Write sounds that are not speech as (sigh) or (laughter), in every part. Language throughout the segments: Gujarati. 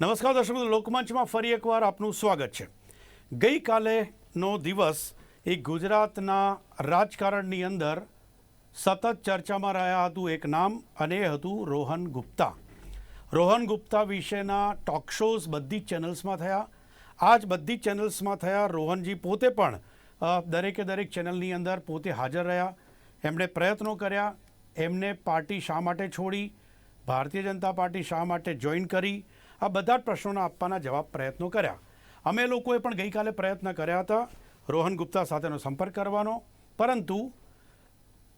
નમસ્કાર દર્શક લોકમંચમાં ફરી એકવાર આપનું સ્વાગત છે. ગઈકાલેનો દિવસ એ ગુજરાતના રાજકારણની અંદર સતત ચર્ચામાં રહ્યા હતું એક નામ અને એ હતું રોહન ગુપ્તા. રોહન ગુપ્તા વિશેના ટોક શોઝ બધી જ ચેનલ્સમાં થયા. આજ બધી જ ચેનલ્સમાં થયા, રોહનજી પોતે પણ દરેકે દરેક ચેનલની અંદર પોતે હાજર રહ્યા. એમણે પ્રયત્નો કર્યા, એમને પાર્ટી શા માટે છોડી? ભારતીય જનતા પાર્ટી શા માટે જોઈન કરી? આ બધા જ પ્રશ્નોના આપવાના જવાબ પ્રયત્નો કર્યા. અમે લોકોએ પણ ગઈકાલે પ્રયત્ન કર્યા હતા રોહન ગુપ્તા સાથેનો સંપર્ક કરવાનો. પરંતુ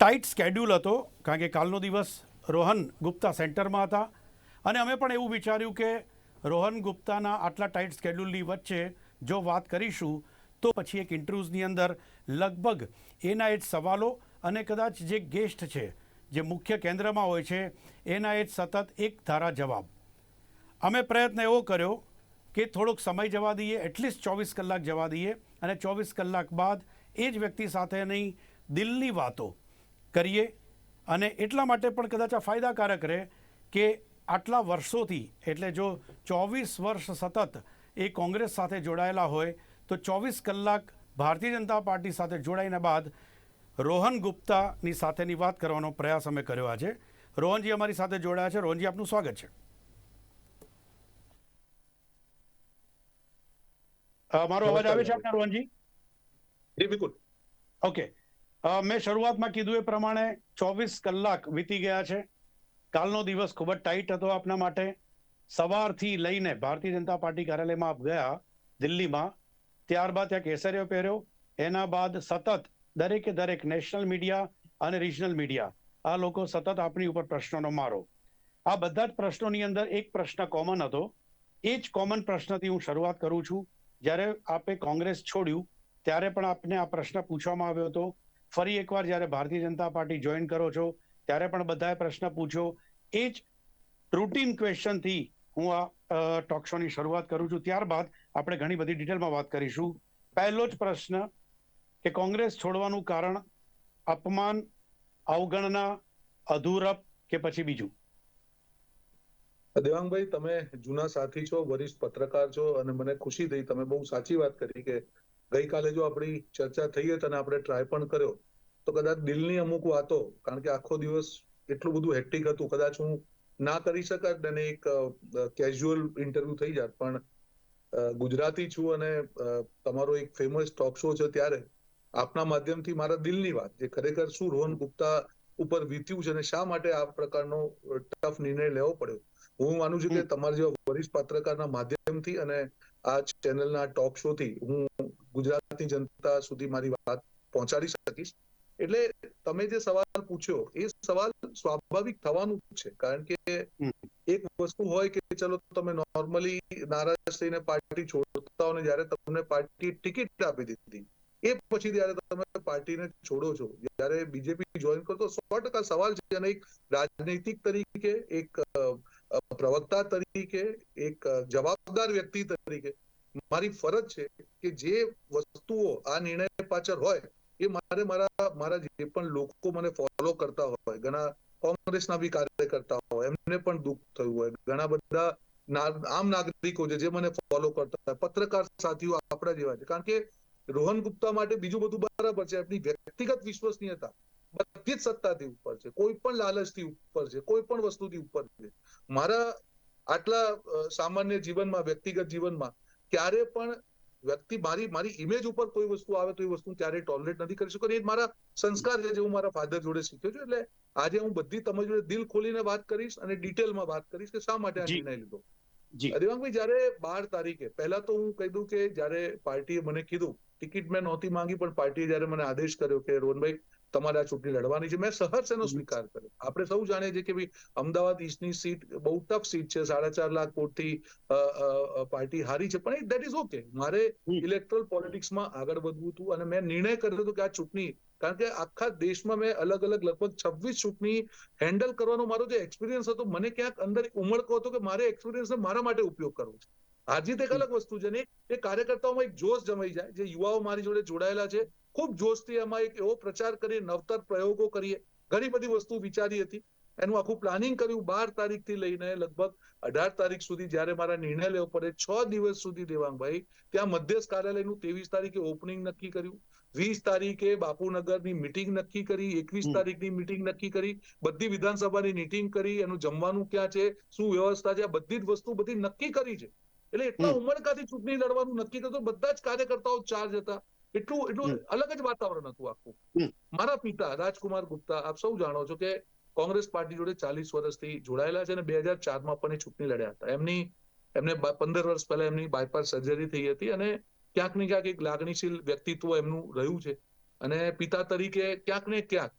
ટાઈટ સ્કેડ્યુલ હતો, કારણ કે કાલનો દિવસ રોહન ગુપ્તા સેન્ટરમાં હતા. અને અમે પણ એવું વિચાર્યું કે રોહન ગુપ્તાના આટલા ટાઈટ સ્કેડ્યુલની વચ્ચે જો વાત કરીશું, તો પછી એક ઇન્ટરવ્યૂઝની અંદર લગભગ એના એ જ સવાલો અને કદાચ જે ગેસ્ટ છે, જે મુખ્ય કેન્દ્રમાં હોય છે, એના એ જ સતત એક ધારા જવાબ. અમે પ્રયત્ન એવો કર્યો કે થોડોક સમય જવા દઈએ, એટલીસ્ટ ચોવીસ કલાક જવા દઈએ અને ચોવીસ કલાક બાદ એ જ વ્યક્તિ સાથેની દિલની વાતો કરીએ અને એટલા માટે પણ કદાચ આ ફાયદાકારક રહે કે આટલા વર્ષોથી, એટલે જો ચોવીસ વર્ષ સતત એ કોંગ્રેસ સાથે જોડાયેલા હોય, તો ચોવીસ કલાક ભારતીય જનતા પાર્ટી સાથે જોડાઈને બાદ રોહન ગુપ્તાની સાથેની વાત કરવાનો પ્રયાસ અમે કર્યો આજે. રોહનજી અમારી સાથે જોડાયા છે. રોહનજી, આપનું સ્વાગત છે. મારો અવાજ આવે છે આપને રોહનજી? જી બિલકુલ. ઓકે. મેં શરૂઆતમાં કીધું એ પ્રમાણે ચોવીસ કલાક વીતી ગયા છે. કાલનો દિવસ ખૂબ જ ટાઈટ હતો આપના માટે. સવારથી લઈને ભારતીય જનતા પાર્ટી કાર્યાલયમાં આપ ગયા દિલ્હીમાં. ત્યારબાદ ત્યાં કેસરીઓ પહેર્યો. એના બાદ સતત દરેકે દરેક નેશનલ મીડિયા અને રિજનલ મીડિયા આ લોકો સતત આપણી ઉપર પ્રશ્નોનો મારો. આ બધા જ પ્રશ્નોની અંદર એક પ્રશ્ન કોમન હતો. એ જ કોમન પ્રશ્નથી હું શરૂઆત કરું છું. જ્યારે આપે કોંગ્રેસ છોડ્યું, ત્યારે પણ આપને આ પ્રશ્ન પૂછવામાં આવ્યો હતો. ફરી એકવાર જ્યારે ભારતીય જનતા પાર્ટી જોઈન કરો છો, ત્યારે પણ બધાએ પ્રશ્ન પૂછ્યો. એ જ રૂટીન ક્વેશ્ચનથી હું આ ટોક શોની શરૂઆત કરું છું. ત્યારબાદ આપણે ઘણી બધી ડિટેલમાં વાત કરીશું. પહેલો જ પ્રશ્ન કે કોંગ્રેસ છોડવાનું કારણ અપમાન, અવગણના, અધૂરપ કે પછી બીજું? દેવાંગભાઈ, તમે જૂના સાથી છો, વરિષ્ઠ પત્રકાર છો અને મને ખુશી થઈ. તમે બહુ સાચી વાત કરી કે ગઈકાલે જો આપણી ચર્ચા થઈ હતી અને આપણે ટ્રાય પણ કર્યો, તો કદાચ દિલની અમુક વાતો, કારણ કે આખો દિવસ એટલું બધું હેક્ટિક હતું, કદાચ હું ના કરી શકત અને એક કેઝ્યુઅલ ઇન્ટરવ્યુ થઈ જાત. પણ ગુજરાતી છું અને તમારો એક ફેમસ ટોક શો છે ત્યારે આપના માધ્યમથી મારા દિલની વાત, જે ખરેખર શું રોહન ગુપ્તા ઉપર વીત્યું છે અને શા માટે આ પ્રકારનો ટફ નિર્ણય લેવો પડ્યો? હું માનું છું કે તમારા જેવા વરિષ્ઠ પત્રકારના માધ્યમથી અને આ ચેનલના ટોક શો થી હું ગુજરાતની જનતા સુધી મારી વાત પહોંચાડી શકીશ. એટલે તમે જે સવાલ પૂછ્યો એ સવાલ સ્વાભાવિક થવાનું છે. કારણ કે એક વસ્તુ હોય કે ચલો તમે નોર્મલી નારાજ થઈને પાર્ટી છોડતા હો ને જ્યારે તમને પાર્ટી ટિકિટ આપી દીધી એ પછી જયારે તમે પાર્ટીને છોડો છો જયારે બીજેપી જોઈન કરો તો સો ટકા સવાલ છે અને એક રાજનૈતિક તરીકે એક પ્રવક્તા તરીકે, એક જવાબદાર વ્યક્તિ તરીકે મારી ફરજ છે કે જે વસ્તુઓ આ નિર્ણય પાછળ હોય એ મારે મારા મારા જે પણ લોકો મને ફોલો કરતા હોય, ઘણા કોંગ્રેસના બી કાર્યકર્તા હોય, એમને પણ દુઃખ થયું હોય, ઘણા બધા આમ નાગરિકો છે જે મને ફોલો કરતા હોય, પત્રકાર સાથીઓ આપણા જેવા છે. કારણ કે રોહન ગુપ્તા માટે બીજું બધું બરાબર છે, એમની વ્યક્તિગત વિશ્વસનીયતા. બધી જ સત્તાથી ઉપર છે. કોઈ પણ લાલચથી ઉપર છે. કોઈ પણ વસ્તુથી ઉપર છે. મારા આટલા સામાન્ય જીવનમાં વ્યક્તિગત જીવનમાં ક્યારે પણ વ્યક્તિ મારી મારી ઇમેજ ઉપર કોઈ વસ્તુ આવે તો એ વસ્તુ ક્યારેય ટોલરેટ નથી કરી શકતો. એ મારા સંસ્કાર છે જે હું મારા ફાધર જોડે શીખ્યો છું. એટલે આજે હું બધી તમારી જોડે દિલ ખોલીને વાત કરીશ અને ડિટેલમાં વાત કરીશ કે શા માટે આ નિર્ણય લીધો. દેવાંગભાઈ જયારે બાર તારીખે પહેલા તો હું કહી દઉં કે જયારે પાર્ટીએ મને કીધું ટિકિટ મેં નહોતી માંગી પણ પાર્ટીએ જયારે મને આદેશ કર્યો કે રોહનભાઈ તમારે આ ચૂંટણી લડવાની છે. મેં સહર્ષ એનો સ્વીકાર કર્યો. આપણે સૌ જાણીએ છીએ કે ભાઈ અમદાવાદ ઈસ્ટની સીટ બહુ ટફ સીટ છે. સાડા ચાર લાખ અ, પાર્ટી હારી છે. પણ દેટ ઇઝ ઓકે મારે હમ. પોલિટિક્સમાં આગળ વધવું હતું અને મેં નિર્ણય કર્યો હતો કે આ ચૂંટણી કારણ કે આખા દેશમાં મેં અલગ અલગ લગભગ છવ્વીસ ચૂંટણી હેન્ડલ કરવાનો મારો જે એક્સપિરિયન્સ હતો મને ક્યાંક અંદર ઉમળકો હતો કે મારે એક્સપિરિયન્સને મારા માટે ઉપયોગ કરવો છે. હારજીત એક અલગ વસ્તુ છે ને એ કાર્યકર્તાઓમાં એક જોશ જમાઈ જાય જે યુવાઓ મારી જોડે જોડાયેલા છે. ખૂબ જોશથી એમાં એક એવો પ્રચાર કરીએ નવતર પ્રયોગો કરીએ. ઘણી બધી વસ્તુ વિચારી હતી. એનું આખું પ્લાનિંગ કર્યું બાર તારીખથી લઈને લગભગ અઢાર તારીખ સુધી જ્યારે મારા નિર્ણય લેવો પડે છ દિવસ સુધી દેવાંગભાઈ ત્યાં મધ્યસ્થ કાર્યાલયનું ત્રેવીસ તારીખે ઓપનિંગ નક્કી કર્યું. વીસ તારીખે બાપુનગરની મિટિંગ નક્કી કરી એકવીસ. તારીખની મિટિંગ નક્કી કરી બધી વિધાનસભાની મિટિંગ કરી એનું જમવાનું ક્યાં છે શું વ્યવસ્થા છે બધી જ વસ્તુ બધી નક્કી કરી છે. એટલે એટલા. ઉમળકાથી ચૂંટણી લડવાનું નક્કી કરતો બધા જ કાર્યકર્તાઓ ચાર્જ હતા. એટલું એટલું અલગ જ વાતાવરણ હતું આખું. મારા પિતા રાજકુમાર ગુપ્તા આપ સૌ જાણો છો કે કોંગ્રેસ પાર્ટી જોડે ચાલીસ વર્ષથી જોડાયેલા છે અને બે હજાર ચારમાં પણ એ ચૂંટણી લડ્યા હતા. એમની એમને પંદર વર્ષ પહેલા એમની બાયપાસ સર્જરી થઈ હતી અને ક્યાંક ને ક્યાંક એક લાગણીશીલ વ્યક્તિત્વ એમનું રહ્યું છે. અને પિતા તરીકે ક્યાંક ને ક્યાંક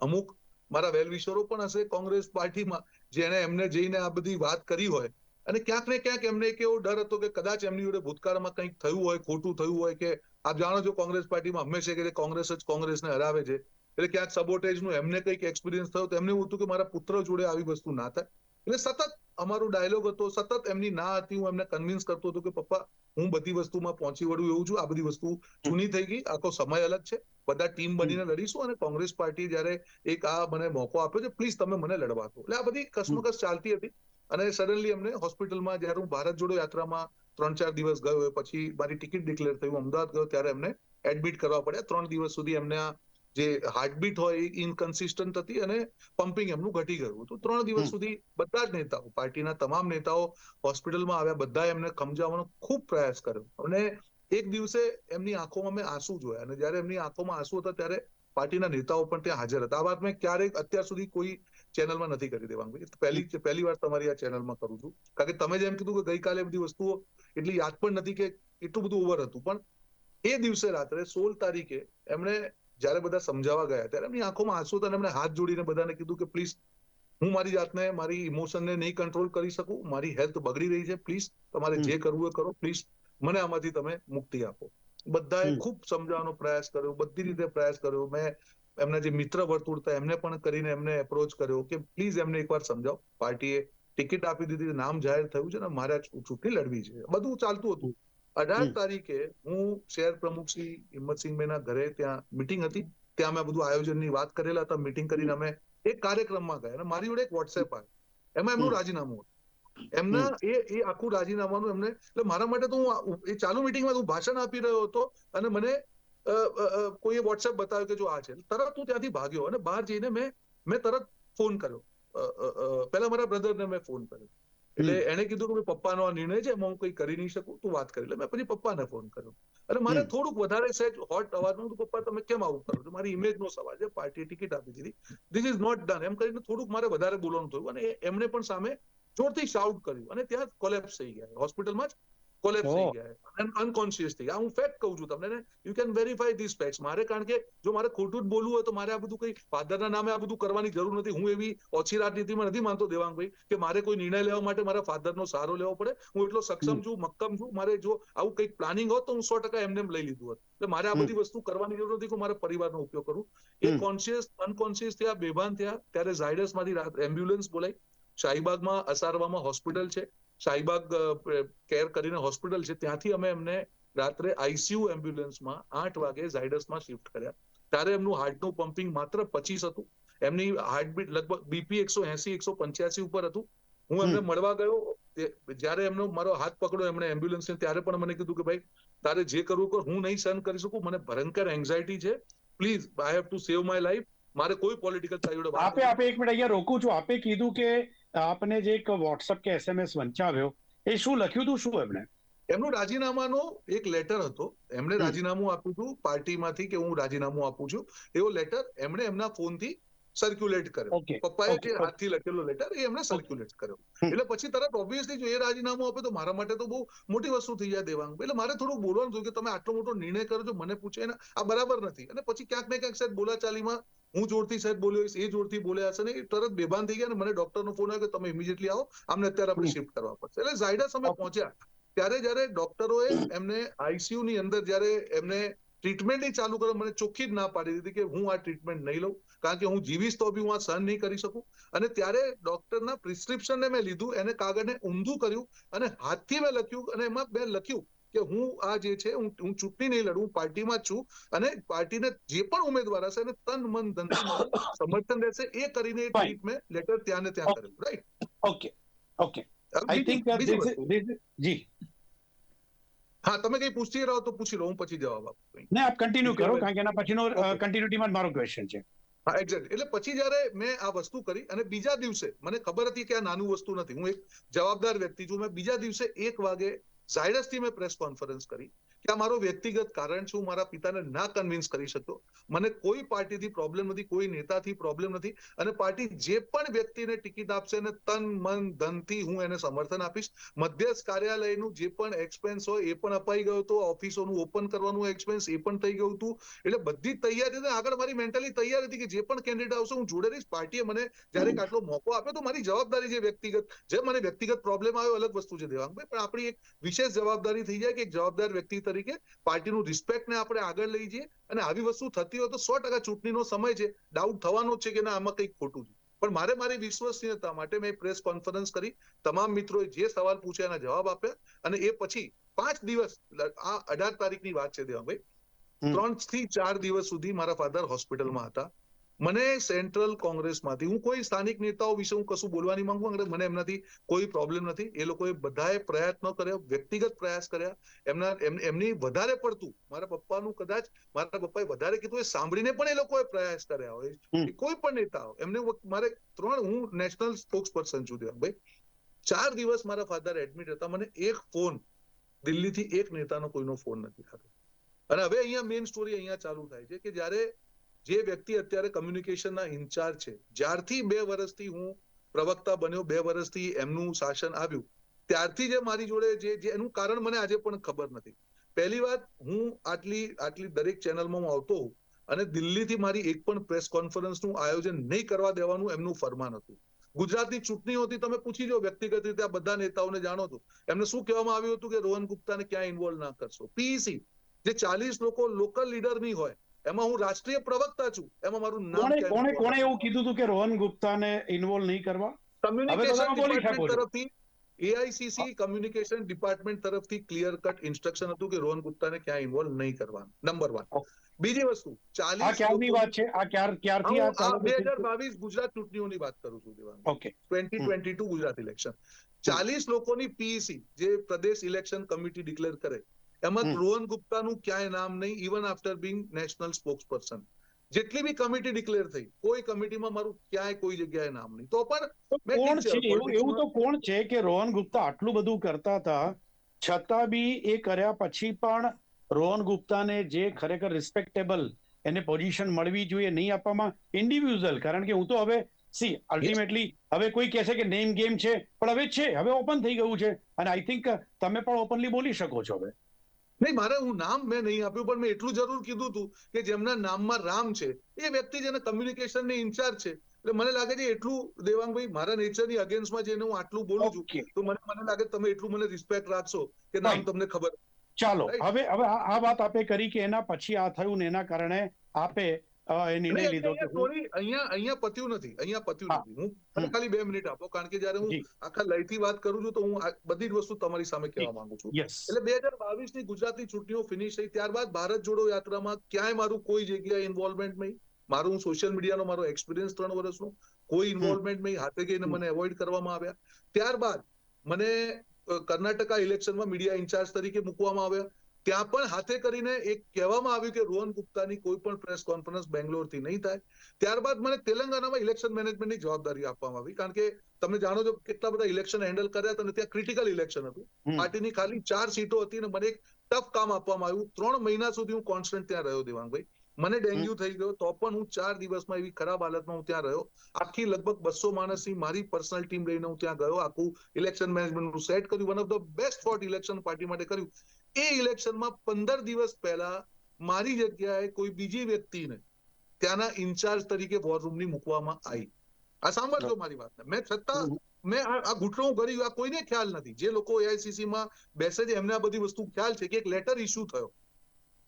અમુક મારા વેલવિશરો પણ હશે કોંગ્રેસ પાર્ટીમાં જેને એમને જઈને આ બધી વાત કરી હોય. અને ક્યાંક ને ક્યાંક એમને એક એવો ડર હતો કે કદાચ એમની જોડે ભૂતકાળમાં કંઈક થયું હોય ખોટું થયું હોય કે આપ જાણો છો કોંગ્રેસ પાર્ટીમાં હંમેશા કે કોંગ્રેસ જ કોંગ્રેસને હરાવે છે. એટલે ક્યાંક સબોટેજનું એમને કંઈક એક્સપિરિયન્સ થયો તો એમને હતું કે મારા પુત્ર જોડે આવી વસ્તુ ના થાય. એટલે સતત અમારો ડાયલોગ હતો, સતત એમની ના હતી, હું એમને કન્વિન્સ કરતો હતો કે પપ્પા, હું બધી વસ્તુમાં પહોંચી વળું એવું છું, આ બધી વસ્તુ જૂની થઈ ગઈ, આખો સમય અલગ છે, બધા ટીમ બનીને લડીશું અને કોંગ્રેસ પાર્ટી જયારે એક આ મને મોકો આપ્યો છે પ્લીઝ તમે મને લડવા દો. એટલે આ બધી કસમકસ ચાલતી હતી. અને સડનલી અમને હોસ્પિટલમાં જ્યારે હું ભારત જોડો યાત્રામાં ત્રણ ચાર દિવસ ગયો પછી મારી ટિકિટ ડિક્લેર થયું અમદાવાદ ગયો ત્યારે એમને એડમિટ કરવા પડ્યા. ત્રણ દિવસ સુધી એમને આ જે હાર્ટબીટ હોય એ ઇનકન્સિસ્ટન્ટ હતી અને પમ્પિંગ એમનું ઘટી ગયું હતું. ત્રણ દિવસ સુધી બધા જ નેતાઓ પાર્ટીના તમામ નેતાઓ હોસ્પિટલમાં આવ્યા બધા એમને સમજાવવાનો ખૂબ પ્રયાસ કર્યો. અને એક દિવસે એમની આંખોમાં મેં આંસુ જોયા અને જ્યારે એમની આંખોમાં આંસુ હતા ત્યારે પાર્ટીના નેતાઓ પણ ત્યાં હાજર હતા. આ વાત મેં ક્યારેક અત્યાર સુધી કોઈ ચેનલમાં નથી કરી દેવાનું પહેલી પહેલી વાર તમારી આ ચેનલમાં કરું છું. કારણ કે તમે જેમ કીધું કે ગઈકાલે બધી વસ્તુઓ એટલી યાદ પણ નથી કે એટલું બધું ઓવર હતું. પણ એ દિવસે રાત્રે સોળ તારીખે એમણે જ્યારે બધા સમજાવવા ગયા ત્યારે એમની આંખોમાં આંસુ હતા એમણે હાથ જોડીને બધાને કીધું કે પ્લીઝ હું મારી જાતને મારી ઇમોશનને નહીં કંટ્રોલ કરી શકું. મારી હેલ્થ બગડી રહી છે. પ્લીઝ તમારે જે કરવું એ કરો. પ્લીઝ મને આમાંથી તમે મુક્તિ આપો. બધાએ. ખૂબ સમજાવવાનો પ્રયાસ કર્યો. બધી રીતે પ્રયાસ કર્યો. મેં એમના જે મિત્ર વર્તુળ હતા એમને પણ કરીને એમને એપ્રોચ કર્યો કે પ્લીઝ એમને એકવાર સમજાવો. પાર્ટીએ ટિકિટ આપી દીધી નામ જાહેર થયું છે ને મારે ચૂંટણી લડવી છે. બધું ચાલતું હતું. અઢાર તારીખે હું શહેર પ્રમુખ શ્રી હિંમતસિંહભાઈના ઘરે ત્યાં મિટિંગ હતી. ત્યાં અમે બધું આયોજનની વાત કરેલા હતા. મીટિંગ કરીને અમે એક કાર્યક્રમમાં ગયા અને મારી જોડે એક વોટ્સએપ આવ્યો. એમાં એમનું રાજીનામું હતું. એમના એ એ આખું રાજીનામાનું એમને એટલે મારા માટે તો હું એ ચાલુ મિટિંગમાં હું ભાષણ આપી રહ્યો હતો અને મને કોઈએ વોટ્સએપ બતાવ્યો કે જો આ છે તરત હું ત્યાંથી ભાગ્યો અને બહાર જઈને મેં મેં તરત ફોન કર્યો. પહેલા મારા બ્રધરને મેં ફોન કર્યો. એટલે એણે કીધું કે પપ્પાનો આ નિર્ણય છે એમાં હું કઈ કરી નહીં શકું તું વાત કરી એટલે મેં પછી પપ્પાને ફોન કર્યો. અને મારે. થોડુંક વધારે સહેજ હોટ અવાજનું હતું, પપ્પા તમે કેમ આવું કરો છો? મારી ઇમેજનો સવાલ છે પાર્ટીએ ટિકિટ આપી દીધી. ધીસ ઇઝ નોટ ડન એમ કરીને થોડુંક મારે વધારે બોલવાનું થયું. અને એમને એમણે પણ સામે જોરથી શાઉટ કર્યું. અને ત્યાં કોલેપ્સ થઈ ગયા. હોસ્પિટલમાં જ કોલેપ્સ થઈ ગયા અનકોન્શિયસ થઈ ગયા. હું ફેક્ટ કહું છું તમને. You can verify this fact મારે કારણ કે જો મારે ખોટું જ બોલવું હોય તો મારે આ બધું કઈ ફાધરના નામે આ બધું કરવાની જરૂર નથી. હું એવી ઓછી રાજનીતિમાં નથી માનતો દેવાંગભાઈ કે મારે કોઈ નિર્ણય લેવા માટે મારા ફાધરનો સહારો લેવો પડે. હું એટલો સક્ષમ છું મક્કમ છું. મારે જો આવું કંઈક પ્લાનિંગ હોત તો હું સો ટકા એમને એમ લઈ લીધું હોત. એટલે મારે આ બધી વસ્તુ કરવાની જરૂર નથી કે મારા પરિવારનો ઉપયોગ કરું. એ કોન્શિયસ અનકોન્શિયસ થયા બેભાન થયા ત્યારે ઝાયડસમાંથી એમ્બ્યુલન્સ બોલાય. શાહીબાગમાં અસારવામાં હોસ્પિટલ છે. શાહીબાગ કેર કરીને હોસ્પિટલ છે. ત્યાંથી અમે એમને રાત્રે આઈસીયુ એમ્બ્યુલન્સમાં આઠ વાગે ઝાયડસમાં શિફ્ટ કર્યા. ત્યારે એમનું હાર્ટનું પમ્પિંગ માત્ર પચીસ હતું. એમની હાર્ટબીટ લગભગ બીપી એકસો એસી એકસો પંચ્યાસી ઉપર હતું. હું એમને મળવા ગયો. જયારે એમનો મારો હાથ પકડ્યો એમણે એમ્બ્યુલન્સ ત્યારે પણ મને કીધું કે ભાઈ તારે જે કરવું કર. હું નહીં સહન કરી શકું. મને ભયંકર એન્ઝાયટી છે. Please I have to save my life મારે કોઈ પોલિટિકલ સાઈડ આપે આપે એક મિનિટ અહીંયા રોકું છું. આપે કીધું કે આપને જે એક વોટ્સઅપ કે એસએમએસ વંચાવ્યો એ શું લખ્યું હતું શું એમણે? એમનું રાજીનામાનો એક લેટર હતો. એમણે રાજીનામું આપ્યું હતું પાર્ટીમાંથી કે હું રાજીનામું આપું છું. એવો લેટર એમણે એમના ફોનથી સર્ક્યુલેટ કર્યો. પપ્પાએ જે હાથથી લખેલો લેટર એ એમણે સર્ક્યુલેટ કર્યો. એટલે પછી તરત ઓબ્વિયસલી જો એ રાજીનામું આપે તો મારા માટે તો બહુ મોટી વસ્તુ થઈ જાય દેવાંગ એટલે મારે થોડું બોલવાનું થયું કે તમે આટલો મોટો નિર્ણય કરો છો મને પૂછે ને આ બરાબર નથી. અને પછી ક્યાંક ને ક્યાંક સાહેબ બોલાચાલીમાં હું જોરથી સાહેબ બોલ્યો એ જોરથી બોલ્યા હશે ને એ તરત બેભાન થઈ ગયા અને મને ડોક્ટરનો ફોન આવ્યો કે તમે ઇમિડિયેટલી આવો આમને અત્યારે આપણે શિફ્ટ કરવા પડશે. એટલે ઝાયડા સમય પહોંચ્યા. ત્યારે જ્યારે ડોક્ટરોએ એમને આઈસીયુ ની અંદર જયારે એમને ટ્રીટમેન્ટ ચાલુ કર્યો મને ચોખ્ખી જ ના પાડી દીધી કે હું આ ટ્રીટમેન્ટ નહીં લઉં. કારણ કે હું જીવીશ તો બી હું આ સહન નહીં કરી શકું. અને ત્યારે ડોક્ટરના પ્રિસ્ક્રિપ્શનને મેં લીધું એને કાગળને ઊંધું કર્યું અને હાથથી મેં લખ્યું અને એમાં મેં લખ્યું કે હું આ જે છે હું હું ચૂંટણી નહીં લડું પાર્ટીમાં જ છું અને પાર્ટીને જે પણ ઉમેદવાર હશે એને તન મન ધનથી સમર્થન રહેશે એ કરીને ટ્વીટ મેં લેટર ત્યાં ને ત્યાં કર્યું કરેલું right okay okay I think ji. હા તમે કઈ પૂછતી રહો તો પૂછી લો હું પછી જવાબ આપું ના આપ કન્ટિન્યુ કરો કારણ કે એના પછીનો કન્ટિન્યુટીમાં મારો ક્વેશ્ચન છે. હા એક્ઝેક્ટ એટલે પછી જયારે મેં આ વસ્તુ કરી અને બીજા દિવસે, મને ખબર હતી કે આ નાનું વસ્તુ નથી. હું એક જવાબદાર વ્યક્તિ છું. મેં બીજા દિવસે એક વાગે ઝાયડસથી મેં પ્રેસ કોન્ફરન્સ કરી. કે આ મારો વ્યક્તિગત કારણ છે, હું મારા પિતાને ના કન્વિન્સ કરી શકતો મને કોઈ પાર્ટીથી પ્રોબ્લેમ નથી, કોઈ નેતાથી પ્રોબ્લેમ નથી. અને પાર્ટી જે પણ વ્યક્તિને ટિકિટ આપશે એને તન, મન, ધનથી હું એને સમર્થન આપીશ. મધ્યસ્થ કાર્યાલયનું જે પણ એક્સપેન્સ હોય, એ પણ અપાઈ ગયો હતો. ઓફિસોનું ઓપન કરવાનું એક્સપેન્સ એ પણ થઈ ગયું હતું. એટલે બધી તૈયારી આગળ મારી મેન્ટલી તૈયાર હતી કે જે પણ કેન્ડિડેટ આવશે, હું જોડે રહીશ. પાર્ટીએ મને જ્યારે આટલો મોકો આપ્યો તો મારી જવાબદારી જે વ્યક્તિગત, જે મને વ્યક્તિગત પ્રોબ્લેમ આવ્યો અલગ વસ્તુ છે દેવાંગભાઈ પણ આપણી એક વિશેષ જવાબદારી થઈ જાય કે એક જવાબદાર વ્યક્તિ તરીકે પાર્ટીનું રિસ્પેક્ટને આપણે આગળ લઈ જઈએ. અને આવી વસ્તુ થતી હોય તો સો ટકા ચૂંટણીનો સમય છે. ડાઉટ થવાનો છે કે ના આમાં કંઈક ખોટું છે. પણ મારે મારી વિશ્વસનીયતા માટે મેં પ્રેસ કોન્ફરન્સ કરી. તમામ મિત્રોએ જે સવાલ પૂછ્યા એના જવાબ આપ્યા. અને એ પછી પાંચ દિવસ આ અઢાર તારીખની વાત છે દેવાભાઈ. ત્રણથી ચાર દિવસ સુધી મારા ફાધર હોસ્પિટલમાં હતા. મને સેન્ટ્રલ કોંગ્રેસમાંથી હું કોઈ સ્થાનિક નેતાઓ વિશે હું કશું બોલવાની માંગુ કારણ મને એમનાથી કોઈ પ્રોબ્લેમ નથી. એ લોકોએ બધાએ પ્રયત્નો કર્યા વ્યક્તિગત પ્રયાસ કર્યા. એમના એમની વધારે પડતું મારા પપ્પાનું કદાચ મારા પપ્પાએ વધારે કીધું એ સાંભળીને પણ એ લોકોએ પ્રયાસ કર્યા હોય. કોઈ પણ નેતા હોય એમને મારે ત્રણ હું નેશનલ સ્પોક્સ પર્સન છું ભાઈ. ચાર દિવસ મારા ફાધર એડમિટ હતા મને એક ફોન દિલ્હીથી એક નેતાનો કોઈનો ફોન નથી આવ્યો અને હવે અહીંયા મેઇન સ્ટોરી અહીંયા ચાલુ થાય છે કે જ્યારે જે વ્યક્તિ અત્યારે કમ્યુનિકેશનના ઇન્ચાર્જ છે, જ્યારથી બે વર્ષથી હું પ્રવક્તા બન્યો, બે વર્ષથી એમનું શાસન આવ્યું, ત્યારથી જે મારી જોડે જે એનું કારણ મને આજે પણ ખબર નથી. પહેલી વાત, હું આટલી આટલી દરેક ચેનલમાં હું આવતો હોઉં અને દિલ્હીથી મારી એક પણ પ્રેસ કોન્ફરન્સનું આયોજન નહીં કરવા દેવાનું એમનું ફરમાન હતું. ગુજરાતની ચૂંટણી હતી, તમે પૂછી લો વ્યક્તિગત રીતે આ બધા નેતાઓને જાણો છો એમને શું કહેવામાં આવ્યું હતું કે રોહન ગુપ્તાને ક્યાં ઇન્વોલ્વ ના કરશો? પીઈસી જે ચાલીસ લોકો લોકલ લીડરની હોય એમાં હું રાષ્ટ્રીય પ્રવક્તા છું. એમાં મારું નામ કોણે કોણે એવું કીધું હતું કે રોહન ગુપ્તાને ઇન્વોલ્વ નહીં કરવા? કમ્યુનિકેશન ડિપાર્ટમેન્ટ તરફથી એઆઈસીસી કમ્યુનિકેશન ડિપાર્ટમેન્ટ તરફથી ક્લિયર કટ ઇન્સ્ટ્રક્શન હતું કે રોહન ગુપ્તાને ક્યાં ઇન્વોલ્વ નહીં કરવાનું. નંબર વન બીજી વસ્તુ આ ચાલીસ ક્યારની વાત છે? આ ક્યાર ક્યારથી આ બે હજાર બાવીસ ગુજરાત ચૂંટણીઓની વાત કરું છું Devang okay. Twenty twenty two Gujarat election ચાલીસ લોકોની પીઈસી જે પ્રદેશ ઇલેક્શન કમિટી ડિક્લેર કરે એમાં. રોહન ગુપ્તાનું ક્યાંય નામ નહીં even after being national spokesperson જેટલી બી કમિટી ડિક્લેર થઈ કોઈ કમિટીમાં મારું ક્યાંય કોઈ જગ્યાએ નામ નહીં. તો પણ કોણ છે એવું એવું તો કોણ છે કે રોહન ગુપ્તા આટલું બધું કરતા હતા છતાં બી એ કર્યા પછી પણ રોહન ગુપ્તાને જે ખરેખર રિસ્પેક્ટેબલ એને પોઝિશન મળવી જોઈએ નહીં આપવામાં ઇન્ડિવિજ્યુઅલ કારણ કે હું તો હવે સી અલ્ટિમેટલી હવે કોઈ કહેશે કે નેમ ગેમ છે પણ હવે છે હવે ઓપન થઈ ગયું છે. અને આઈ થિંક તમે પણ ઓપનલી બોલી શકો છો હવે. નહીં મારે હું નામ મેં નહીં આપ્યું પણ મેં એટલું જરૂર કીધું હતું કે જેમના નામમાં રામ છે એ વ્યક્તિ જેને કમ્યુનિકેશનની ઇન્ચાર્જ છે. એટલે મને લાગે છે એટલું દેવાંગભાઈ મારા નેચરની અગેન્સ્ટમાં જઈને હું આટલું બોલું છું તો મને મને લાગે તમે એટલું મને રિસ્પેક્ટ રાખશો કે નામ તમને ખબર ચાલો હવે હવે આ વાત આપે કરી કે એના પછી આ થયું ને એના કારણે આપે અ, એ નિર્ણય લીધો કે અહીંયા અહીંયા પત્યું નથી અહીંયા પત્યું નથી. હું ખાલી બે મિનિટ આપો કારણ કે જયારે હું. આખા લયથી વાત કરું છું તો હું બધી જ વસ્તુ તમારી સામે કહેવા માંગુ છું. એટલે બે હજાર બાવીસની ગુજરાતની ચૂંટણીઓ ફિનિશ થઈ ત્યારબાદ ભારત જોડો યાત્રામાં ક્યાંય મારું કોઈ જગ્યાએ ઇન્વોલ્વમેન્ટ નહીં. મારું સોશિયલ મીડિયાનો મારો એક્સપિરિયન્સ ત્રણ વર્ષનો. કોઈ ઇન્વોલ્વમેન્ટ નહીં હાથે ગઈને. મને એવોઇડ કરવામાં આવ્યા. ત્યારબાદ મને કર્ણાટકા ઇલેક્શનમાં મીડિયા ઇન્ચાર્જ તરીકે મૂકવામાં આવ્યા. ત્યાં પણ હાથે કરીને એક કહેવામાં આવ્યું કે રોહન ગુપ્તાની કોઈ પણ પ્રેસ કોન્ફરન્સ બેંગ્લોરથી નહીં થાય. ત્યારબાદ મને તેલંગાનામાં ઇલેક્શન મેનેજમેન્ટની જવાબદારી આપવામાં આવી. કારણ કે તમે જાણો છો કેટલા બધા ઇલેક્શન હેન્ડલ કર્યા હતા અને ત્યાં ક્રિટિકલ ઇલેક્શન હતું. પાર્ટીની ખાલી ચાર સીટો હતી અને મને એક ટફ કામ આપવામાં આવ્યું. ત્રણ મહિના સુધી હું કોન્સ્ટન્ટ ત્યાં રહ્યો દેવાંગભાઈ. મને ડેન્ગ્યુ થઈ ગયો તો પણ હું ચાર દિવસમાં એવી ખરાબ હાલતમાં હું ત્યાં રહ્યો. આખી લગભગ બસો માણસની મારી પર્સનલ ટીમ લઈને હું ત્યાં ગયો. આખું ઇલેક્શન મેનેજમેન્ટ સેટ કર્યું. One of the best fort election party માટે કર્યું. એ ઇલેક્શનમાં પંદર દિવસ પહેલા મારી જગ્યાએ કોઈ બીજી વ્યક્તિને ત્યાંના ઇન્ચાર્જ તરીકે વોર રૂમની મૂકવામાં આવી. આ સાંભળજો મારી વાત મેં છતાં મેં આ ઘૂંટણું કર્યું આ કોઈને ખ્યાલ નથી. જે લોકો એઆઈસીસી માં બેસે છે એમને આ બધી વસ્તુ ખ્યાલ છે કે એક લેટર ઇસ્યુ થયો.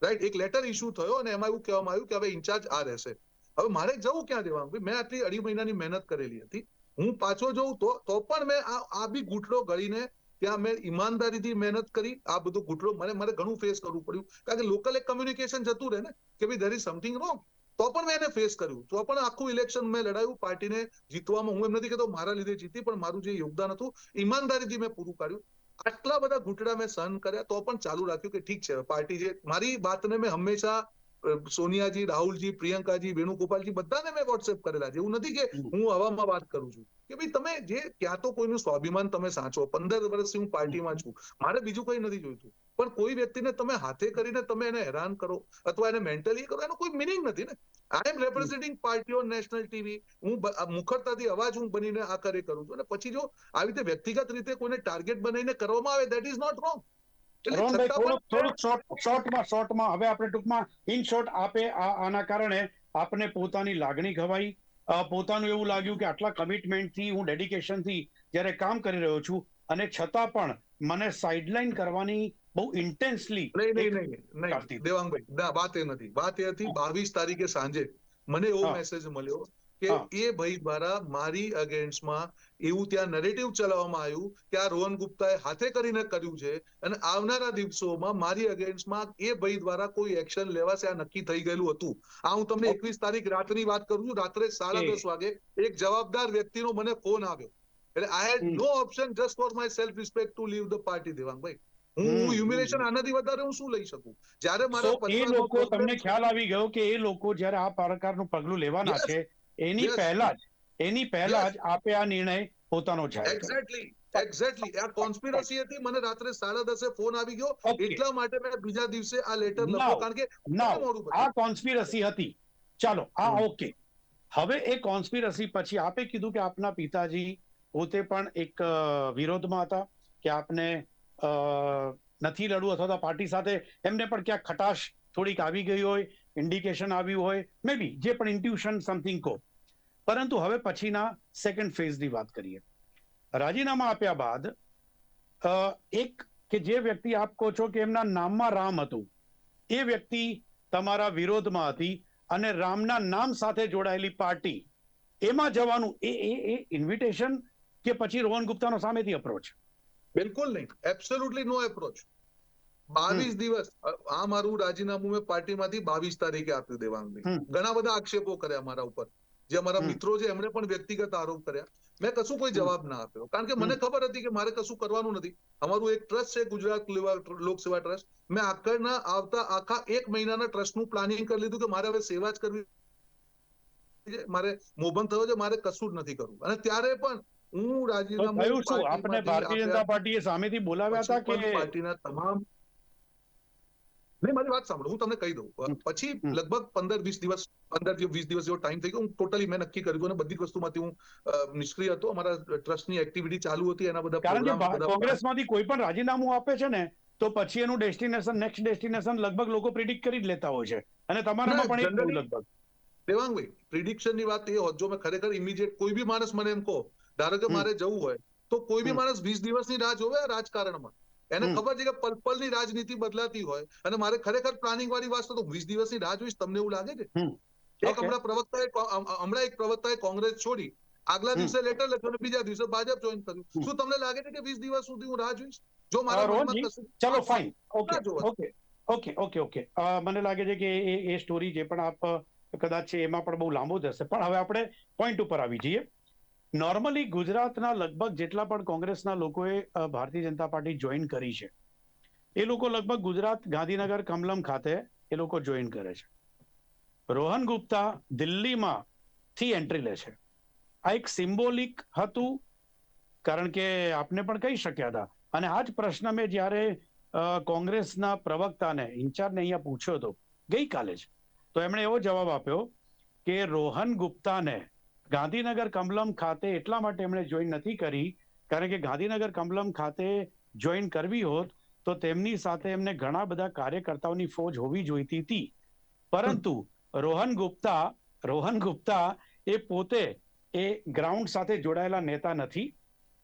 રાઈટ એક લેટર ઇસ્યુ થયો અને એમાં એવું કહેવામાં આવ્યું કે હવે ઇન્ચાર્જ આ રહેશે. હવે મારે જવું ક્યાં દેવાનું મેં આટલી અઢી મહિનાની મહેનત કરેલી હતી. હું પાછો જઉં તો તો પણ મેં આ આ બી ઘૂંટડો ગળીને ત્યાં મેં ઈમાનદારીથી મહેનત કરી આ બધું ઘૂંટડો મને મારે ઘણું ફેસ કરવું પડ્યું. કારણ કે લોકલ એક કમ્યુનિકેશન જતું રહે ને કે ભાઈ ધેર ઇઝ સમથિંગ રોંગ તો પણ મેં એને ફેસ કર્યું. તો પણ આખું ઇલેક્શન મેં લડાયું પાર્ટીને જીતવામાં હું એમ નથી કહેતો મારા લીધે જીતી પણ મારું જે યોગદાન હતું ઈમાનદારીથી મેં પૂરું પાડ્યું. આટલા બધા ઘૂંટડા મેં સહન કર્યા તો પણ ચાલુ રાખ્યું કે ઠીક છે પાર્ટી જે મારી વાતને મેં હંમેશા સોનિયાજી રાહુલજી પ્રિયંકાજી વેણુગોપાલજી બધાને મેં વોટ્સએપ કરેલા છે. એવું નથી કે હું હવામાં વાત કરું છું. કે ભાઈ તમે જે ક્યાં તો કોઈનું સ્વાભિમાન તમે સાચો પંદર વર્ષથી હું પાર્ટીમાં છું. મારે બીજું કઈ નથી જોઈતું. પણ કોઈ વ્યક્તિને તમે હાથે કરીને તમે એને હેરાન કરો અથવા એને મેન્ટલી કરો એનો કોઈ મિનિંગ નથી ને. I am representing party on national TV હું મુખરતાથી અવાજ હું બનીને આ કરે કરું છું. અને પછી જો આવી રીતે વ્યક્તિગત રીતે કોઈને ટાર્ગેટ બનાવીને કરવામાં આવે દેટ ઇઝ નોટ રોંગ શોર્ટમાં શોર્ટમાં હવે આપણે ટૂંકમાં ઇન શોર્ટ આપે આ આના કારણે આપને પોતાની લાગણી ખવાઈ અ, પોતાનું એવું લાગ્યું કે આટલા કમિટમેન્ટથી હું ડેડિકેશનથી જ્યારે કામ કરી રહ્યો છું અને છતાં પણ મને સાઇડલાઇન કરવાની બહુ ઇન્ટેન્સલી નહીં નહીં નહીં દેવાંગભાઈ ના વાત એ નથી. વાત એ હતી બાવીસ તારીખે સાંજે. મને એવો મેસેજ મળ્યો કે એ ભાઈ દ્વારા મારી અગેન્સ્ટમાં એવું ત્યાં નરેટિવ ચલાવવામાં આવ્યું કે આ રોહન ગુપ્તાએ હાથે કરીને કર્યું છે અને આવનારા દિવસોમાં મારી અગેન્સ્ટમાં એ ભાઈ દ્વારા કોઈ એક્શન લેવાશે આ નક્કી થઈ ગયેલું હતું. આ હું તમને એકવીસ તારીખ રાતની વાત કરું છું રાત્રે સાડા દસ વાગે એક જવાબદાર વ્યક્તિનો મને ફોન આવ્યો. એટલે I had no option just for my self respect to leave the party Devangbhai હું હ્યુમિલેશન આનાથી વધારે હું શું લઈ શકું? જ્યારે મારા એ લોકો તમને ખ્યાલ આવી ગયો કે એ લોકો જ્યારે આ પ્રકારનું પગલું લેવાના છે એની પહેલા જ એની પહેલા જ આપે આ નિર્ણય પોતાનો જાહેર એક્ઝેક્ટલી એક્ઝેક્ટલી આ કોન્સ્પિરસી હતી મને રાત્રે સાડા દસે ફોન આવી ગયો. એટલા માટે મેં બીજા દિવસે આ લેટર લખ્યો કારણ કે આ કોન્સ્પિરસી હતી. ચાલો આ ઓકે હવે એ કોન્સ્પિરસી પછી આપે કીધું કે આપના પિતાજી પોતે પણ એક વિરોધમાં હતા કે આપને નથી લડવું અથવા તો પાર્ટી સાથે એમને પણ ક્યાંક ખટાશ થોડીક આવી ગઈ હોય ઇન્ડિકેશન આવ્યું હોય મે બી જે પણ ઇન્ટ્યુશન સમથિંગ કહો. પરંતુ હવે પછીના સેકન્ડ ફેઝની વાત કરીએ. રાજીનામા આપ્યા બાદ એક કે જે વ્યક્તિ આપ કહો છો કે એમના નામમાં રામ હતું, એ વ્યક્તિ તમારા વિરોધમાં હતી અને રામના નામ સાથે જોડાયેલી પાર્ટી, એમાં જવાનું, એ એ એ ઇન્વિટેશન કે પછી રોહન ગુપ્તાનો સામેથી અપ્રોચ બિલકુલ નહીં. એબ્સોલ્યુટલી નો એપ્રોચ બાવીસ દિવસ આ મારું રાજીનામું મેં પાર્ટીમાંથી બાવીસ તારીખે આપ્યું દેવાંગભાઈ ઘણા બધા આક્ષેપો કર્યા મારા ઉપર. જે અમારા મિત્રો છે એમણે પણ વ્યક્તિગત આરોપ કર્યા. મેં કશું કોઈ જવાબ ના આપ્યો. કારણ કે મને ખબર હતી કે મારે કશું કરવાનું નથી. અમારું એક ટ્રસ્ટ છે ગુજરાત લોકસેવા ટ્રસ્ટ. મેં આગળના આવતા આખા એક મહિનાના ટ્રસ્ટનું પ્લાનિંગ કરી લીધું કે મારે હવે સેવા જ કરવી મારે મોભન થયો છે મારે કશું જ નથી કરવું. અને ત્યારે પણ હું રાજીનામું આપને ભારતીય જનતા પાર્ટીએ સામેથી બોલાવ્યા હતા કે પાર્ટીના તમામ નહીં મારી વાત સાંભળો હું તમને કહી દઉં. પછી લગભગ પંદર વીસ દિવસ પંદરથી વીસ દિવસ જેવો ટાઈમ થઈ ગયો. હું ટોટલી મેં નક્કી કર્યું અને બધી જ વસ્તુમાંથી હું નિષ્ક્રિય હતો. અમારા ટ્રસ્ટની એક્ટિવિટી ચાલુ હતી એના બધા કારણ કે કોંગ્રેસમાંથી કોઈ પણ રાજીનામું આપે છે ને તો પછી એનું ડેસ્ટિનેશન નેક્સ્ટ ડેસ્ટિનેશન લગભગ લોકો પ્રિડિક્ટ કરી જ લેતા હોય છે. અને તમારામાં પણ એક લગભગ. દેવાંગભાઈ પ્રિડિક્શનની વાત એ હોત જો મેં ખરેખર ઇમિડિયેટ કોઈ બી માણસ મને એમ કહો ધારો કે મારે જવું હોય તો કોઈ બી માણસ વીસ દિવસની રાહ જોવે રાજકારણમાં. એને ખબર છે કે પર્પલની રાજનીતિ બદલાતી હોય અને મારે ખરેખર પ્લાનિંગ વાળી વાત તો વીસ દિવસની રાહ જોઈશ તમને એવું લાગે છે? એક હમણાં પ્રવક્તાએ હમણાં એક પ્રવક્તાએ કોંગ્રેસ છોડી આગલા દિવસે લેટર લખ્યો અને બીજા દિવસે ભાજપ જોઈન કર્યું. શું તમને લાગે છે કે વીસ દિવસ સુધી હું રાહ જોઈશ? જો મારા મનમાં ચલો fine okay okay okay okay okay મને લાગે છે કે એ એ સ્ટોરી જે પણ આપ કદાચ છે એમાં પણ બહુ લાંબો જશે પણ હવે આપણે પોઈન્ટ ઉપર આવી જઈએ. નોર્મલી ગુજરાતના લગભગ જેટલા પણ કોંગ્રેસના લોકોએ ભારતીય જનતા પાર્ટી જોઈન કરી છે, એ લોકો લગભગ ગુજરાત, ગાંધીનગર, કમલમ ખાતે એ લોકો જોઈન કરે છે. રોહન ગુપ્તા દિલ્હીમાં થી એન્ટ્રી લે છે. આ એક સિમ્બોલિક હતું, કારણ કે આપને પણ કહી શક્યા હતા. અને આ જ પ્રશ્ન મેં જ્યારે કોંગ્રેસના પ્રવક્તાને, ઇન્ચાર્જને અહીંયા પૂછ્યો હતો, ગઈકાલે જ. તો એમણે એવો જવાબ આપ્યો કે રોહન ગુપ્તાને ગાંધીનગર કમલમ ખાતે એટલા માટે એમણે જોઈન નથી કરી, કારણ કે ગાંધીનગર કમલમ ખાતે જોઈન કરવી હોત તો તેમની સાથે એમને ઘણા બધા કાર્યકર્તાઓની ફોજ હોવી જોઈતી હતી. પરંતુ રોહન ગુપ્તા રોહન ગુપ્તા એ પોતે એ ગ્રાઉન્ડ સાથે જોડાયેલા નેતા નથી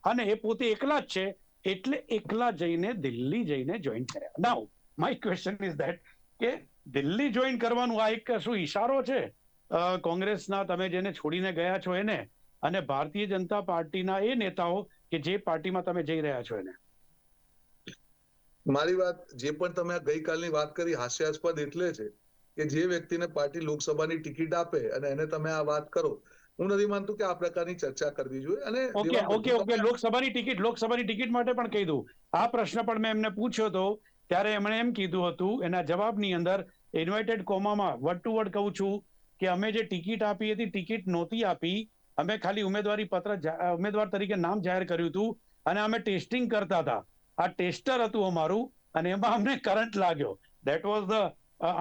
અને એ પોતે એકલા જ છે, એટલે એકલા જઈને દિલ્હી જઈને જોઈન કર્યા. Now my question is that કે દિલ્હી જોઈન કરવાનું આ એક શું ઈશારો છે? કોંગ્રેસના તમે જેને છોડીને ગયા છો એને અને ભારતીય જનતા પાર્ટીના એ નેતાઓ કે જે પાર્ટીમાં તમે જઈ રહ્યા છો એને. મારી વાત જે પણ તમે ગઈકાલની વાત કરી હાસ્યાસ્પદ એટલે છે કે જે વ્યક્તિને પાર્ટી લોકસભાની ટિકિટ આપે અને એને તમે આ વાત કરો હું નથી માનતું કે આ પ્રકારની ચર્ચા કરવી જોઈએ અને ઓકે ઓકે ઓકે લોકસભાની ટિકિટ લોકસભાની ટિકિટ માટે પણ કહી દઉં. આ પ્રશ્ન પણ મેં એમને પૂછ્યો હતો ત્યારે એમણે એમ કીધું હતું એના જવાબની અંદર ઇન્વાઇટેડ કોમામાં વર્ડ ટુ વર્ડ કહું છું કે અમે જે ટિકિટ આપી હતી ટિકિટ નહોતી આપી અમે ખાલી ઉમેદવારી પત્ર ઉમેદવાર તરીકે નામ જાહેર કર્યું હતું અને અમે ટેસ્ટિંગ કરતા હતા. આ ટેસ્ટર હતું અમારું અને એમાં અમને કરંટ લાગ્યો. That was the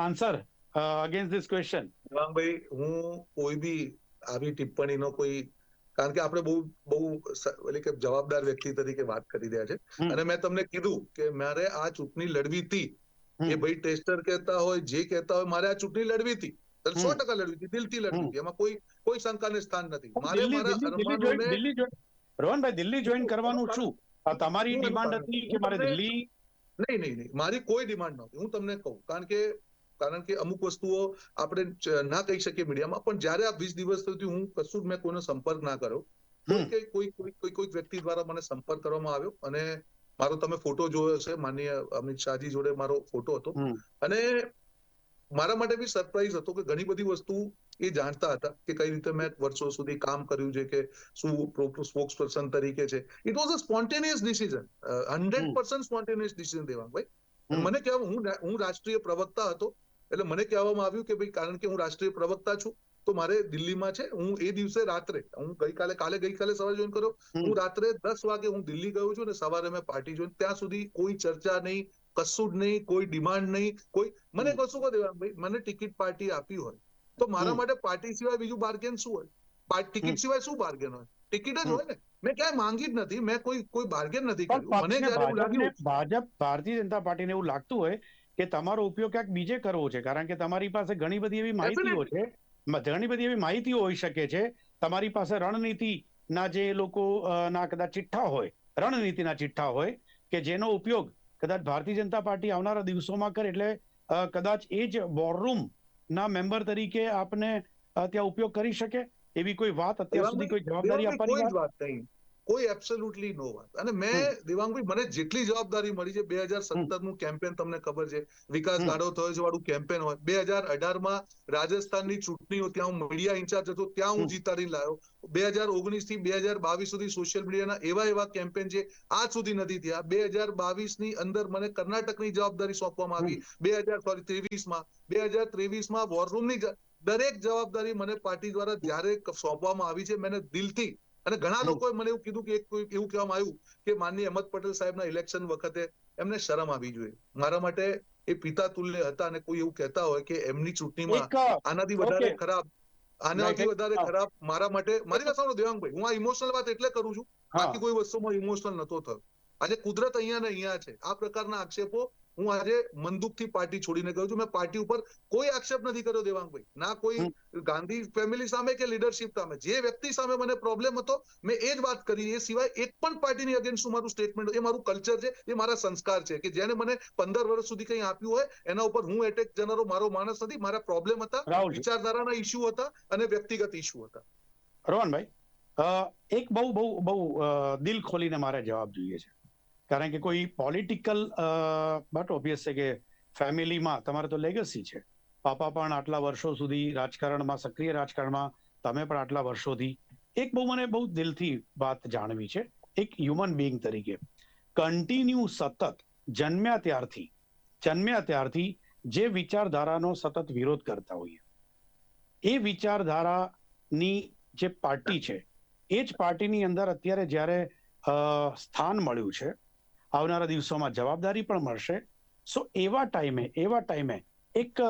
answer against this question ભાઈ હું કોઈ બી આવી ટિપ્પણીનો કોઈ કારણ કે આપણે બહુ બહુ એટલે કે જવાબદાર વ્યક્તિ તરીકે વાત કરી રહ્યા છે. અને મેં તમને કીધું કે મારે આ ચૂંટણી લડવી હતી. એ ભાઈ ટેસ્ટર કહેતા હોય જે કહેતા હોય મારે આ ચૂંટણી લડવી હતી. સો ટકા લડવી હતી દિલથી લડવી હતી. એમાં કોઈ કોઈ શંકાને સ્થાન નથી. મારે રોહનભાઈ દિલ્હી જોઈન કરવાનું છું. તમારી ડિમાન્ડ હતી કે મારે દિલ્હી નહીં નહીં નહીં. મારી કોઈ ડિમાન્ડ નહોતી. હું તમને કહું. કારણ કે કારણ કે અમુક વસ્તુઓ આપણે ના કહી શકીએ મીડિયામાં. પણ જ્યારે આ વીસ દિવસ સુધી હું કશું જ મેં કોઈનો સંપર્ક ના કર્યો. કે કોઈ કોઈ કોઈ કોઈ વ્યક્તિ દ્વારા મને સંપર્ક કરવામાં આવ્યો. અને મારો તમે ફોટો જોયો છે માનનીય અમિત શાહજી જોડે મારો ફોટો હતો. અને મારા માટે બી સરપ્રાઈઝ હતો કે ઘણી બધી વસ્તુ એ જાણતા હતા કે કઈ રીતે મેં વર્ષો સુધી કામ કર્યું છે કે શું સ્પોક્સ પર્સન તરીકે છે. It was a spontaneous decision hundred percent spontaneous decision Devangbhai hmm. મને કહેવા હું હું રાષ્ટ્રીય પ્રવક્તા હતો એટલે મને કહેવામાં આવ્યું કે ભાઈ કારણ કે હું રાષ્ટ્રીય પ્રવક્તા છું તો મારે દિલ્હીમાં છે હું એ દિવસે રાત્રે હું ગઈકાલે કાલે ગઈકાલે સવારે જોઈન કર્યો. હું રાત્રે દસ વાગે હું દિલ્હી ગયો છું અને સવારે મેં પાર્ટી જોઈન ત્યાં સુધી કોઈ ચર્ચા નહીં કશું જ નહીં કોઈ ડિમાન્ડ નહીં કોઈ મને કશું કહો દેવાંગભાઈ મને ટિકિટ પાર્ટી આપી હોય તો મારા માટે પાર્ટી સિવાય બીજું બાર્ગેન શું હોય? ટિકિટ સિવાય શું બાર્ગેન હોય? ટિકિટ જ હોય ને. મેં ક્યાંય માંગી જ નથી. મેં કોઈ કોઈ બાર્ગેન નથી કર્યું. મને જયારે ભાજપ ભારતીય જનતા પાર્ટીને એવું લાગતું હોય કે તમારો ઉપયોગ ક્યાંક બીજે કરવો છે. કારણ કે તમારી પાસે ઘણી બધી એવી માહિતીઓ છે. ઘણી બધી એવી માહિતીઓ હોઈ શકે છે. તમારી પાસે રણનીતિના જે લોકો ના કદાચ ચિઠ્ઠા હોય રણનીતિના ચિઠ્ઠા હોય કે જેનો ઉપયોગ કદાચ ભારતીય જનતા પાર્ટી આવનારા દિવસોમાં કરે એટલે કદાચ એ જ વોરરૂમ ના મેમ્બર તરીકે આપને ત્યાં ઉપયોગ કરી શકે? એવી કોઈ વાત અત્યાર સુધી કોઈ જવાબદારી આપવાની વાત નહીં. કોઈ એબ્સોલ્યુટલી નો વાત. અને મેં દેવાંગભાઈ મને જેટલી જવાબદારી મળી છે બે હજાર સત્તરનું કેમ્પેન તમને ખબર છે. વિકાસ ગાડો થયો છે વાળું કેમ્પેન હોય. બે હજાર અઢારમાં રાજસ્થાનની ચૂંટણીઓ ત્યાં હું મીડિયા ઇન્ચાર્જ હતો ત્યાં હું જીતાડી લાવ્યો બે હજાર ઓગણીસથી બે હજાર બાવીસ સુધી સોશિયલ મીડિયાના એવા એવા કેમ્પેન છે આજ સુધી નથી થયા. બે હજાર બાવીસની અંદર મને કર્ણાટકની જવાબદારી સોંપવામાં આવી. બે હજાર સોરી ત્રેવીસમાં બે હજાર ત્રેવીસમાં વોરરૂમની દરેક જવાબદારી મને પાર્ટી દ્વારા જ્યારે સોંપવામાં આવી છે મને દિલથી અને ઘણા લોકોએ મને એવું કીધું કે એક એવું કહેવામાં આવ્યું કે માનનીય અહેમદ પટેલ સાહેબના ઇલેક્શન વખતે એમને શરમ આવી જોઈએ. મારા માટે એ પિતા તુલ્ય હતા અને કોઈ એવું કહેતા હોય કે એમની ચૂંટણીમાં આનાથી વધારે ખરાબ આનાથી વધારે ખરાબ મારા માટે મારી વાત સાંભળો દેવાંગભાઈ હું આ ઇમોશનલ વાત એટલે કરું છું. બાકી કોઈ વસ્તુમાં ઇમોશનલ નતો થયો. આજે કુદરત અહીંયા ને અહીંયા છે. આ પ્રકારના આક્ષેપો હું આજે મનદુખથી પાર્ટી છોડીને ગયો છું. મેં પાર્ટી ઉપર કોઈ આક્ષેપ નથી કર્યો દેવાંગભાઈ. ના કોઈ ગાંધી ફેમિલી સામે કે લીડરશિપ સામે. જે વ્યક્તિ સામે મને પ્રોબ્લેમ હતો મેં એ જ વાત કરી. એ સિવાય એક પણ પાર્ટીની અગેન્સ્ટ મારું સ્ટેટમેન્ટ એ મારું કલ્ચર છે એ મારા સંસ્કાર છે કે જેને મને પંદર વર્ષ સુધી કંઈ આપ્યું હોય એના ઉપર હું એટેક જનારો મારો માણસ નથી. મારા પ્રોબ્લેમ હતા વિચારધારાના ઇસ્યુ હતા અને વ્યક્તિગત ઇસ્યુ હતા. રોહનભાઈ એક બહુ બહુ બહુ દિલ ખોલીને મારે જવાબ જોઈએ છે. કારણ કે કોઈ પોલિટિકલ બટ ઓબ્વિયસ છે કે ફેમિલીમાં તમારે તો લેગસી છે. પાપા પણ આટલા વર્ષો સુધી રાજકારણમાં, સક્રિય રાજકારણમાં, તમે પણ આટલા વર્ષોથી. એક બહુ મને બહુ દિલથી વાત જાણવી છે. એક હ્યુમન બિંગ તરીકે. કન્ટિન્યુ સતત જન્મ્યા ત્યારથી જન્મ્યા ત્યારથી જે વિચારધારાનો સતત વિરોધ કરતા હોઈએ. એ વિચારધારાની જે પાર્ટી છે, એ જ પાર્ટીની અંદર અત્યારે જ્યારે સ્થાન મળ્યું છે આવનારા દિવસોમાં જવાબદારી પણ મળશે. સો એવા ટાઈમે એવા ટાઈમે એક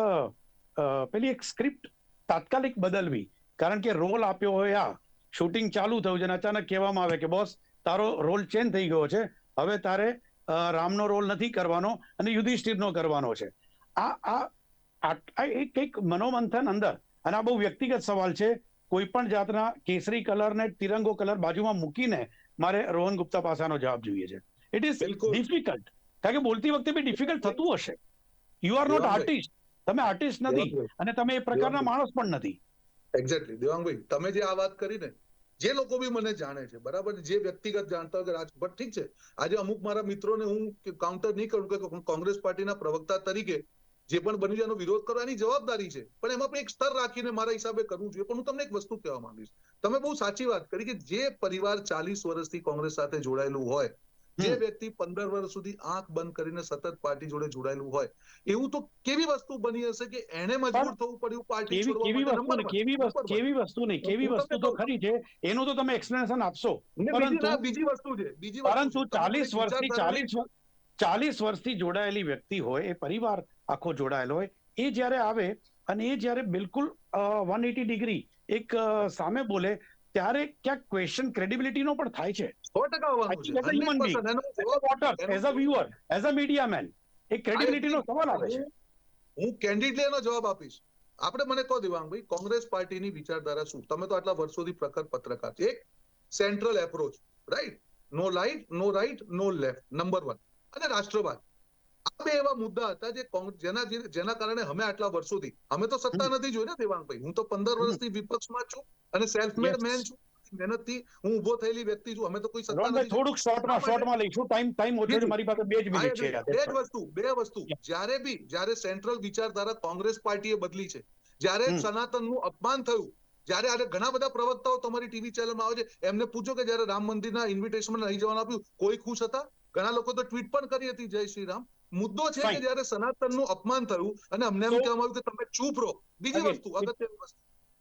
પેલી એક સ્ક્રિપ્ટ તાત્કાલિક બદલવી. કારણ કે રોલ આપ્યો હોય આ. શૂટિંગ ચાલુ થયું છે અને અચાનક કહેવામાં આવે કે બોસ, તારો રોલ ચેન્જ થઈ ગયો છે. હવે તારે રામનો રોલ નથી કરવાનો અને યુધિષ્ઠિરનો કરવાનો છે. આ આ એક એક મનોમંથન અંદર. અને આ બહુ વ્યક્તિગત સવાલ છે. કોઈ પણ જાતના કેસરી કલર ને તિરંગો કલર બાજુમાં મૂકીને મારે રોહન ગુપ્તા પાસાનો જવાબ જોઈએ છે. ઇટ ઇઝ ડિફિકલ્ટ કારણ કે બોલતી વખતે બી ડિફિકલ્ટ થતું હશે. યુ આર નોટ આર્ટિસ્ટ તમે આર્ટિસ્ટ નથી અને તમે એ પ્રકારના માણસ પણ નથી. એક્ઝેક્ટલી દેવાંગભાઈ તમે જે આ વાત કરી ને જે લોકો બી મને જાણે છે બરાબર? જે વ્યક્તિગત જાણતા હોય કે રાજ બટ ઠીક છે. આજે અમુક મારા મિત્રોને હું કાઉન્ટર નહીં કરું કે કોંગ્રેસ પાર્ટીના પ્રવક્તા તરીકે જે પણ બની એનો વિરોધ કરવાની જવાબદારી છે. પણ એમાં પણ એક સ્તર રાખીને મારા હિસાબે કરવું જોઈએ. પણ હું તમને એક વસ્તુ કહેવા માંગીશ. તમે બહુ સાચી વાત કરી કે જે પરિવાર ચાલીસ વર્ષથી કોંગ્રેસ સાથે જોડાયેલું હોય જે વ્યક્તિ પંદર વર્ષ સુધી આંખ બંધ કરીને સતત પાર્ટી જોડે જોડાયેલું હોય એવું તો કેવી વસ્તુ બની હશે કે એને મજબૂર થવું પડ્યું પાર્ટી કેવી વસ્તુ કેવી વસ્તુ કેવી વસ્તુ નહીં કેવી વસ્તુ તો ખરી છે એનું તો તમે એક્સપ્લેનેશન આપશો. પરંતુ- બીજી વસ્તુ છે બીજી પરંતુ ચાલીસ વર્ષથી ચાલીસ ચાલીસ વર્ષથી જોડાયેલી વ્યક્તિ હોય એ પરિવાર આખો જોડાયેલો હોય એ જ્યારે આવે અને એ જ્યારે બિલકુલ વન એટી ડિગ્રી એક સામે બોલે ત્યારે ક્યાંક ક્વેશ્ચન ક્રેડિબિલિટીનો પણ થાય છે. સો ટકા આવવાનું છે I think as a human 100% એનો જવાબ વોટર એનો as a viewer as a media man એ ક્રેડિબિલિટીનો સવાલ આવે છે। હું- હું એનો જવાબ આપીશ. આપણે મને કહો દેવાંગભાઈ કોંગ્રેસ પાર્ટીની વિચારધારા શું? તમે તો આટલા વર્ષોથી પ્રખર પત્રકાર છો. એક central approach right no light no right no left number one અને રાષ્ટ્રવાદ. આ બે એવા મુદ્દા હતા જે જેના જેના કારણે અમે આટલા વર્ષોથી અમે તો સત્તા નથી જોઈ ને દેવાંગભાઈ હું તો પંદર. વર્ષથી વિપક્ષમાં છું અને સેલ્ફ મેડ મેન છું. મહેનતથી હું ઊભો થયેલી વ્યક્તિ છું. અમે તો કોઈ સત્તા નથી. થોડુંક શોર્ટમાં શોર્ટમાં લઈશું. ટાઈમ ટાઈમ ઓછો છે. મારી પાસે બે જ મિનિટ છે બે જ વસ્તુ બે વસ્તુ. જ્યારે બી જ્યારે સેન્ટ્રલ વિચારધારા કોંગ્રેસ પાર્ટીએ બદલી છે જ્યારે સનાતનનું અપમાન થયું જ્યારે આજે ઘણા બધા પ્રવક્તાઓ તમારી ટીવી ચેનલમાં આવે છે એમને પૂછો કે જ્યારે રામ મંદિરના ઇન્વિટેશનમાં નહીં જવાનું આપ્યું કોઈ ખુશ હતા? ઘણા લોકો તો ટ્વીટ પણ કરી હતી જય શ્રી રામ. મુદ્દો છે કે. જ્યારે સનાતનનું અપમાન થયું અને અમને એમ કહેવામાં આવ્યું કે તમે ચૂપ રહો. બીજી વસ્તુ અગત્યની વસ્તુ.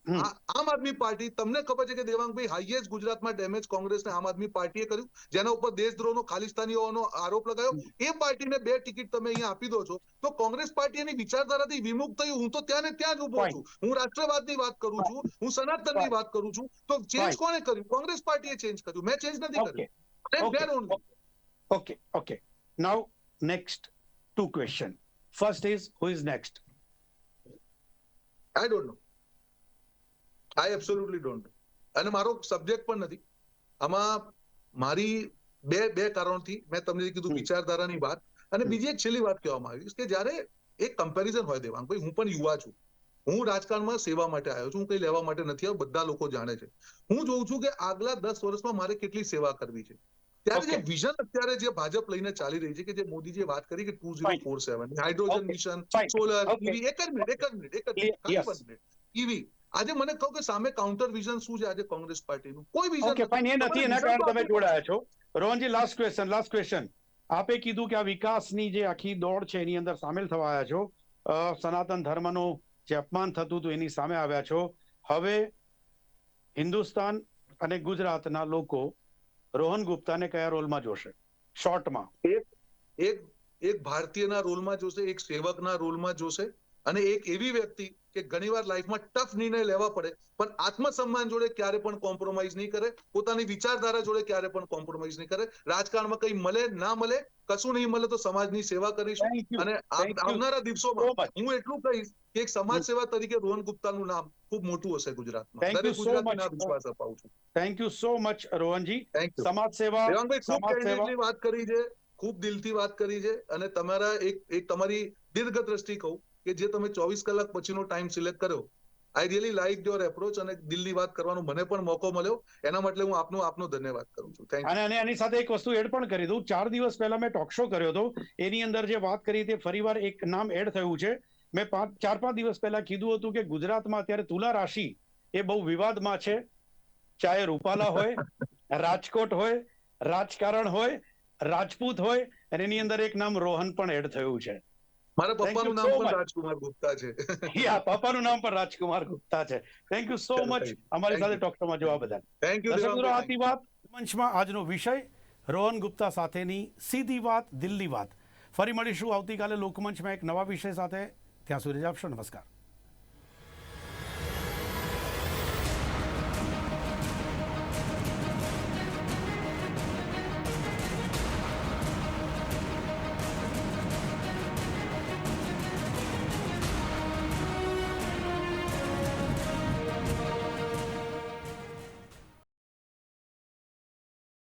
આમ આદમી પાર્ટી તમને ખબર છે કે દેવાંગભાઈ હાઈએસ્ટ ગુજરાતમાં ડેમેજ કોંગ્રેસને આમ આદમી પાર્ટીએ કર્યું જેના ઉપર દેશદ્રોહનો ખાલિસ્તાનીઓનો આરોપ લગાયો એ પાર્ટીને બે ટિકિટ તમે અહીંયા આપી દો છો. તો કોંગ્રેસ પાર્ટી એની વિચારધારાથી વિમુખ થયું. હું તો ત્યાં ને ત્યાં જ ઊભો છું. હું રાષ્ટ્રવાદની વાત કરું છું. હું સનાતનની વાત કરું છું. તો ચેન્જ કોને કર્યું? કોંગ્રેસ પાર્ટીએ ચેન્જ કર્યું. મેં ચેન્જ નથી કર્યું. Okay okay only. Next two question first is who is next? I don't know I absolutely don't અને મારો સબ્જેક્ટ પણ નથી. આમાં મારી બે બે કારણથી મેં તમને કીધું વિચારધારાની વાત અને બીજી એક છેલ્લી વાત કહેવામાં આવી કે જ્યારે એક કમ્પેરિઝન હોય દેવાંગ ભાઈ હું પણ યુવા છું. હું રાજકારણમાં સેવા માટે આવ્યો છું હું કઈ લેવા માટે નથી આવ્યો બધા લોકો જાણે છે. હું જોઉં છું કે આગલા દસ વર્ષમાં મારે કેટલી સેવા કરવી છે. ત્યારે જે. વિઝન અત્યારે જે ભાજપ લઈને ચાલી રહી છે કે જે મોદીજીએ વાત કરી કે two zero four seven hydrogen mission solar EV એક જ મિનિટ એક જ મિનિટ એક જ મિનિટ ઈવી આજે મને કહો કે સામે કાઉન્ટર વિઝન શું છે આજે કોંગ્રેસ પાર્ટીનું? કોઈ વિઝન ઓકે પણ એ નથી. એના કારણે તમે જોડાયા છો. Rohanji last question last question આપે કીધું કે આ વિકાસની જે આખી દોડ છે એની અંદર સામેલ થવા આવ્યા છો. સનાતન ધર્મનું જે અપમાન થતું હતું એની સામે આવ્યા છો. હવે હિન્દુસ્તાન અને ગુજરાતના લોકો રોહન ગુપ્તાને કયા રોલમાં જોશે? શોર્ટમાં એક એક ભારતીયના રોલમાં જોશે એક સેવકના રોલમાં જોશે. અને એક એવી વ્યક્તિ કે ઘણીવાર લાઈફમાં ટફ નિર્ણય લેવા પડે પણ આત્મસન્માન જોડે ક્યારે પણ કોમ્પ્રોમાઇઝ નહીં કરે પોતાની વિચારધારા જોડે ક્યારે પણ કોમ્પ્રોમાઇઝ નહીં કરે. રાજકારણમાં કઈ મળે ના મળે કશું નહીં મળે તો સમાજની સેવા કરીશું. અને આવનારા દિવસોમાં હું એટલું કહીશ કે એક સમાજ સેવા તરીકે રોહન ગુપ્તાનું નામ ખૂબ મોટું હશે ગુજરાતમાં. દરેક ગુજરાતીને. વિશ્વાસ અપાવું છું. Thank you so much Rohanji. સમાજ સેવા સમાજ સેવા. વાત કરી છે ખૂબ દિલથી વાત કરી છે અને તમારા એક એક તમારી દીર્ઘ દ્રષ્ટિ કહું કે જે તમે ચોવીસ કલાક પછીનો ટાઈમ સિલેક્ટ કર્યો. I really like your approach અને દિલની વાત કરવાનો મને પણ મોકો મળ્યો. એના માટે હું આપનો આપનો ધન્યવાદ કરું છું. થેન્ક અને અને એની સાથે એક વસ્તુ એડ પણ કરી દઉં. ચાર દિવસ પહેલા મેં ટોક શો કર્યો હતો. એની અંદર જે વાત કરી તે ફરીવાર એક નામ એડ થયું છે. મેં પાંચ ચાર પાંચ દિવસ પહેલા કીધું હતું કે ગુજરાતમાં અત્યારે તુલા રાશિ એ બહુ વિવાદમાં છે. ચાહે રૂપાલા હોય (laughs) રાજકોટ હોય રાજકારણ હોય રાજપૂત હોય અને એની અંદર એક નામ રોહન પણ એડ થયું છે. મારા પપ્પાનું નામ પણ રાજકુમાર ગુપ્તા છે. યા પપ્પાનું નામ પણ રાજકુમાર ગુપ્તા છે. થેન્ક યુ સો મચ અમારી સાથે you. ટોક શોમાં જોવા બદલ. થેન્ક યુ દર્શકો આથી વાત. મંચમાં આજનો વિષય રોહન ગુપ્તા સાથેની સીધી વાત દિલ્હી વાત. ફરી મળીશું આવતીકાલે લોકમંચમાં એક નવા વિષય સાથે. ત્યાં સુધી આપશો. નમસ્કાર.